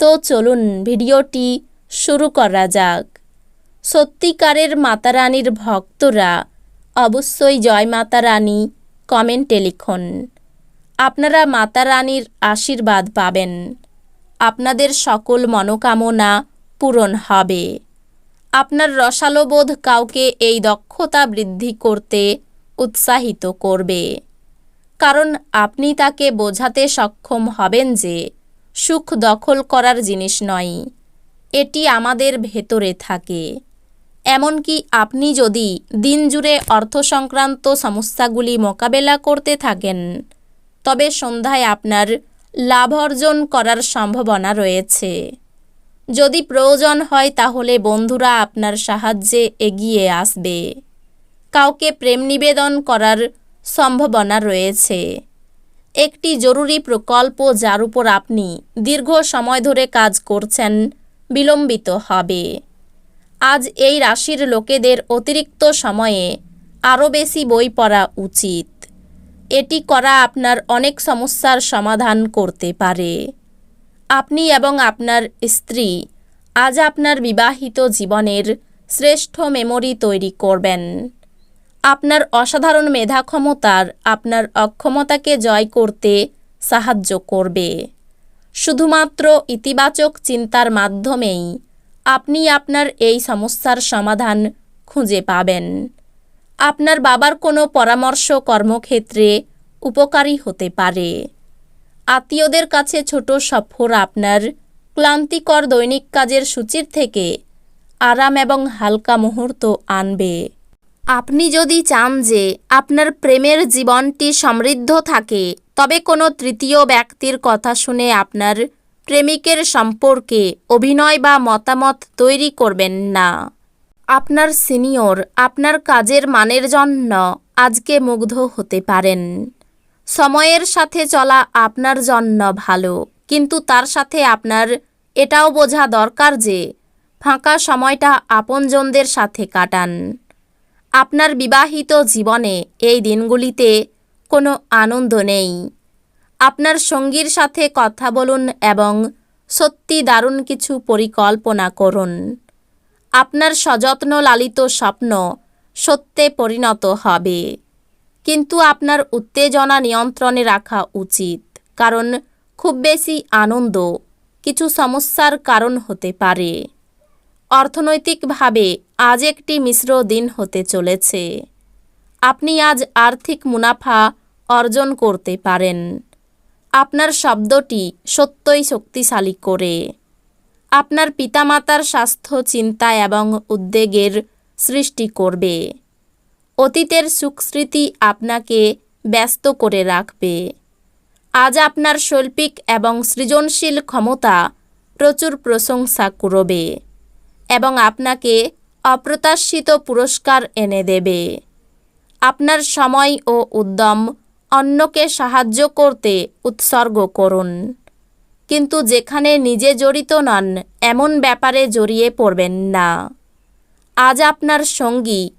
তো চলুন ভিডিওটি শুরু করা যাক। সত্যিকারের মাতারানীর ভক্তরা অবশ্যই জয় মাতারানী কমেন্টে লিখুন। আপনারা মাতারানীর আশীর্বাদ পাবেন। আপনাদের সকল মনোকামনা পূরণ হবে। আপনার রসালোবোধ কাউকে এই দক্ষতা বৃদ্ধি করতে উৎসাহিত করবে। কারণ আপনি তাকে বোঝাতে সক্ষম হবেন যে সুখ দখল করার জিনিস নয়। এটি আমাদের ভেতরে থাকে। এমনকি আপনি যদি দিন জুড়ে অর্থ সংক্রান্ত সমস্যাগুলি মোকাবেলা করতে থাকেন, তবে সন্ধ্যায় আপনার লাভ অর্জন করার সম্ভাবনা রয়েছে। যদি প্রয়োজন হয় তাহলে বন্ধুরা আপনার সাহায্যে এগিয়ে আসবে। কাউকে প্রেম নিবেদন করার সম্ভাবনা রয়েছে। একটি জরুরি প্রকল্প যার উপর আপনি দীর্ঘ সময় ধরে কাজ করছেন, বিলম্বিত হবে। আজ এই রাশির লোকেদের অতিরিক্ত সময়ে আরও বেশি বই পড়া উচিত। এটি করা আপনার অনেক সমস্যার সমাধান করতে পারে। আপনি এবং আপনার স্ত্রী আজ আপনার বিবাহিত জীবনের শ্রেষ্ঠ মেমোরি তৈরি করবেন। আপনার অসাধারণ মেধা ক্ষমতার আপনার অক্ষমতাকে জয় করতে সাহায্য করবে। শুধুমাত্র ইতিবাচক চিন্তার মাধ্যমেই আপনি আপনার এই সমস্যার সমাধান খুঁজে পাবেন। আপনার বাবার কোনো পরামর্শ কর্মক্ষেত্রে উপকারী হতে পারে। আত্মীয়দের কাছে ছোট সফর আপনার ক্লান্তিকর দৈনিক কাজের সূচির থেকে আরাম এবং হালকা মুহূর্ত আনবে। আপনি যদি চান যে আপনার প্রেমের জীবনটি সমৃদ্ধ থাকে, তবে কোনো তৃতীয় ব্যক্তির কথা শুনে আপনার প্রেমিকের সম্পর্কে অভিনয় বা মতামত তৈরি করবেন না। আপনার সিনিয়র আপনার কাজের মানের জন্য আজকে মুগ্ধ হতে পারেন। সময়ের সাথে চলা আপনার জন্য ভালো, কিন্তু তার সাথে আপনার এটাও বোঝা দরকার যে ফাঁকা সময়টা আপনজনদের সাথে কাটান। আপনার বিবাহিত জীবনে এই দিনগুলিতে কোনো আনন্দ নেই। আপনার সঙ্গীর সাথে কথা বলুন এবং সত্যি দারুণ কিছু পরিকল্পনা করুন। আপনার সযত্ন লালিত স্বপ্ন সত্যে পরিণত হবে। কিন্তু আপনার উত্তেজনা নিয়ন্ত্রণে রাখা উচিত, কারণ খুব বেশি আনন্দ কিছু সমস্যার কারণ হতে পারে। অর্থনৈতিকভাবে আজ একটি মিশ্র দিন হতে চলেছে। আপনি আজ আর্থিক মুনাফা অর্জন করতে পারেন। আপনার শব্দটি সত্যই শক্তিশালী করে। আপনার পিতামাতার স্বাস্থ্য, চিন্তা এবং উদ্বেগের সৃষ্টি করবে। অতীতের সুখস্মৃতি আপনাকে ব্যস্ত করে রাখবে। আজ আপনার শৈল্পিক এবং সৃজনশীল ক্ষমতা প্রচুর প্রশংসা করবে এবং আপনাকে অপ্রত্যাশিত পুরস্কার এনে দেবে। আপনার সময় ও উদ্যম অন্যকে সাহায্য করতে উৎসর্গ করুন। কিন্তু যেখানে নিজে জড়িত নন, এমন ব্যাপারে জড়িয়ে পড়বেন না। আজ আপনার সঙ্গী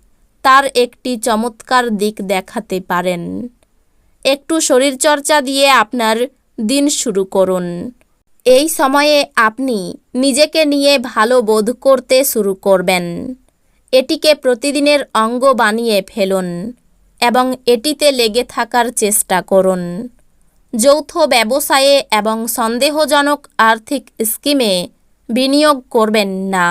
তার একটি চমৎকার দিক দেখাতে পারেন। একটু শরীরচর্চা দিয়ে আপনার দিন শুরু করুন। এই সময়ে আপনি নিজেকে নিয়ে ভালো বোধ করতে শুরু করবেন। এটিকে প্রতিদিনের অঙ্গ বানিয়ে ফেলুন এবং এটিতে লেগে থাকার চেষ্টা করুন। যৌথ ব্যবসায়ে এবং সন্দেহজনক আর্থিক স্কিমে বিনিয়োগ করবেন না।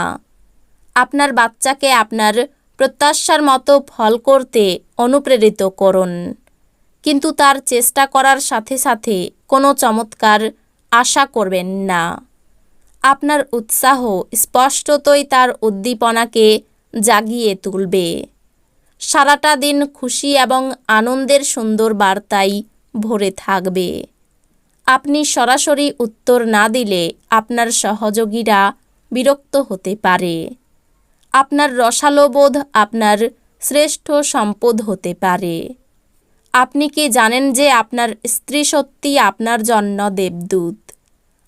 আপনার বাচ্চাকে আপনার প্রত্যাশার মতো ফল করতে অনুপ্রেরিত করুন। কিন্তু তার চেষ্টা করার সাথে সাথে কোনো চমৎকার আশা করবেন না। আপনার উৎসাহ স্পষ্টতই তার উদ্দীপনাকে জাগিয়ে তুলবে। সারাটা দিন খুশি এবং আনন্দের সুন্দর বার্তায় ভরে থাকবে। আপনি সরাসরি উত্তর না দিলে আপনার সহযোগীরা বিরক্ত হতে পারে। আপনার রসালোবোধ আপনার শ্রেষ্ঠ সম্পদ হতে পারে। আপনি কি জানেন যে আপনার স্ত্রী সত্যি আপনার জন্য দেবদূত?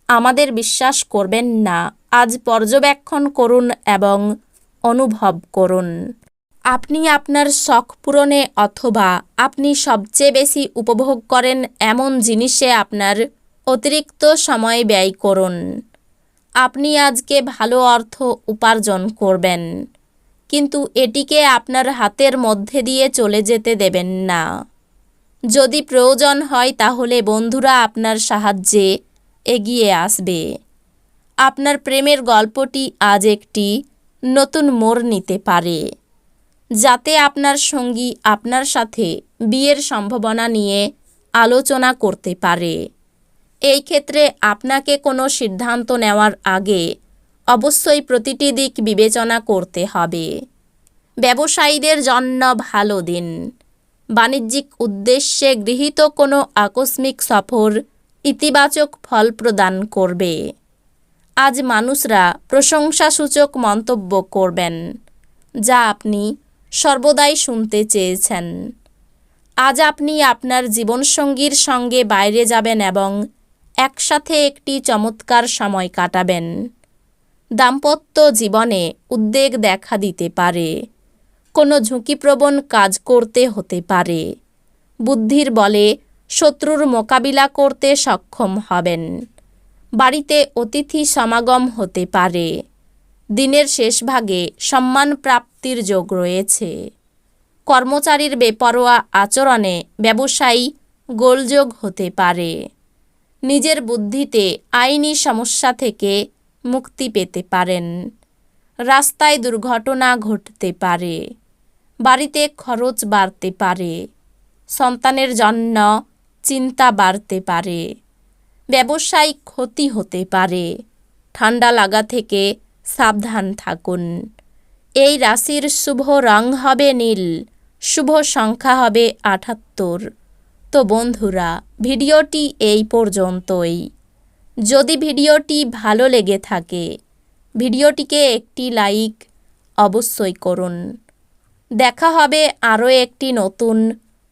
আমাদের বিশ্বাস করবেন না। আজ পর্যবেক্ষণ করুন এবং অনুভব করুন। আপনি আপনার শখ পূরণে অথবা আপনি সবচেয়ে বেশি উপভোগ করেন এমন জিনিসে আপনার অতিরিক্ত সময় ব্যয় করুন। আপনি আজকে ভালো অর্থ উপার্জন করবেন, কিন্তু এটিকে আপনার হাতের মধ্যে দিয়ে চলে যেতে দেবেন না। যদি প্রয়োজন হয় তাহলে বন্ধুরা আপনার সাহায্যে এগিয়ে আসবে। আপনার প্রেমের গল্পটি আজ একটি নতুন মোড় নিতে পারে, যাতে আপনার সঙ্গী আপনার সাথে বিয়ের সম্ভাবনা নিয়ে আলোচনা করতে পারে। এই ক্ষেত্রে আপনাকে কোনো সিদ্ধান্ত নেওয়ার আগে অবশ্যই প্রতিটি দিক বিবেচনা করতে হবে। ব্যবসায়ীদের জন্য ভালো দিন। বাণিজ্যিক উদ্দেশ্যে গৃহীত কোনো আকস্মিক সফর ইতিবাচক ফল প্রদান করবে। আজ মানুষরা প্রশংসাসূচক মন্তব্য করবেন, যা আপনি সর্বদাই শুনতে চেয়েছেন। আজ আপনি আপনার জীবনসঙ্গীর সঙ্গে বাইরে যাবেন এবং একসাথে একটি চমৎকার সময় কাটাবেন। দাম্পত্য জীবনে উদ্বেগ দেখা দিতে পারে, কোনো ঝুঁকিপ্রবণ কাজ করতে হতে পারে। বুদ্ধির বলে শত্রুর মোকাবিলা করতে সক্ষম হবেন। বাড়িতে অতিথি সমাগম হতে পারে। দিনের শেষভাগে সম্মান প্রাপ্তির যোগ রয়েছে। কর্মচারীর বেপরোয়া আচরণে ব্যবসায়ী গোলযোগ হতে পারে। নিজের বুদ্ধিতে আইনি সমস্যা থেকে মুক্তি পেতে পারেন। রাস্তায় দুর্ঘটনা ঘটতে পারে। বাড়িতে খরচ বাড়তে পারে। সন্তানের জন্য চিন্তা বাড়তে পারে, ব্যবসায়িক ক্ষতি হতে পারে। ঠান্ডা লাগা থেকে সাবধান থাকুন। এই রাশির শুভ রং হবে নীল, শুভ সংখ্যা হবে আটাত্তর। তো বন্ধুরা, ভিডিওটি এই পর্যন্তই। যদি ভিডিওটি ভালো লেগে থাকে, ভিডিওটিকে একটি লাইক অবশ্যই করুন। দেখা হবে আরও একটি নতুন